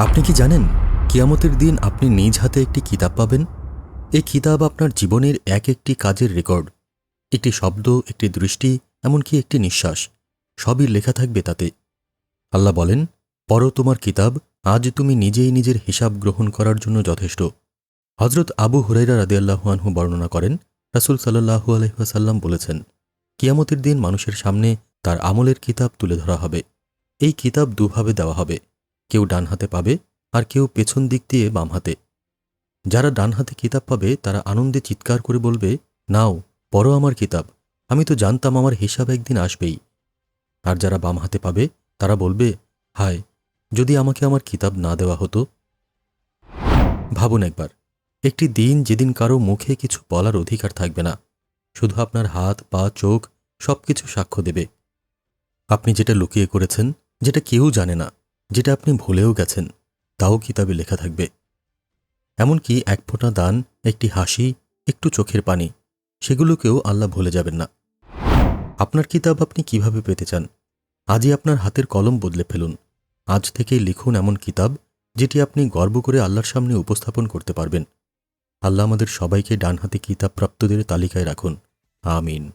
আপনি কি জানেন, কিয়ামতের দিন আপনি নিজ হাতে একটি কিতাব পাবেন? এই কিতাব আপনার জীবনের এক একটি কাজের রেকর্ড। একটি শব্দ, একটি দৃষ্টি, এমনকি একটি নিঃশ্বাস, সবই লেখা থাকবে তাতে। আল্লাহ বলেন পর তোমার কিতাব, আজ তুমি নিজেই নিজের হিসাব গ্রহণ করার জন্য যথেষ্ট। হজরত আবু হুরাইরা রাদিয়াল্লাহুয়ানহু বর্ণনা করেন, রাসুল সাল্লাহু আলহিহাসাল্লাম বলেছেন, কিয়ামতের দিন মানুষের সামনে তার আমলের কিতাব তুলে ধরা হবে। এই কিতাব দুভাবে দেওয়া হবে। কেউ ডান হাতে পাবে আর কেউ পেছন দিক দিয়ে বাম হাতে। যারা ডান হাতে কিতাব পাবে, তারা আনন্দে চিৎকার করে বলবে, নাও, পড়ো আমার কিতাব, আমি তো জানতাম আমার হিসাব একদিন আসবেই। আর যারা বাম হাতে পাবে, তারা বলবে, হায়, যদি আমাকে আমার কিতাব না দেওয়া হতো। ভাবুন একবার, একটি দিন যেদিন কারও মুখে কিছু বলার অধিকার থাকবে না, শুধু আপনার হাত, পা, চোখ সবকিছু সাক্ষ্য দেবে। আপনি যেটা লুকিয়ে করেছেন, যেটা কেউ জানে না যেটা আপনি ভুলেও গেছেন, তাও কিতাবে লেখা থাকবে। এমনকি এক ফোঁটা দান, একটি হাসি, একটু চোখের পানি, সেগুলোকেও আল্লাহ ভুলে যাবেন না। আপনার কিতাব আপনি কীভাবে পেতে চান? আজই আপনার হাতের কলম বদলে ফেলুন। আজ থেকেই লিখুন এমন কিতাব, যেটি আপনি গর্ব করে আল্লাহর সামনে উপস্থাপন করতে পারবেন। আল্লাহ আমাদের সবাইকে ডানহাতে কিতাব প্রাপ্তদের তালিকায় রাখুন। আমিন।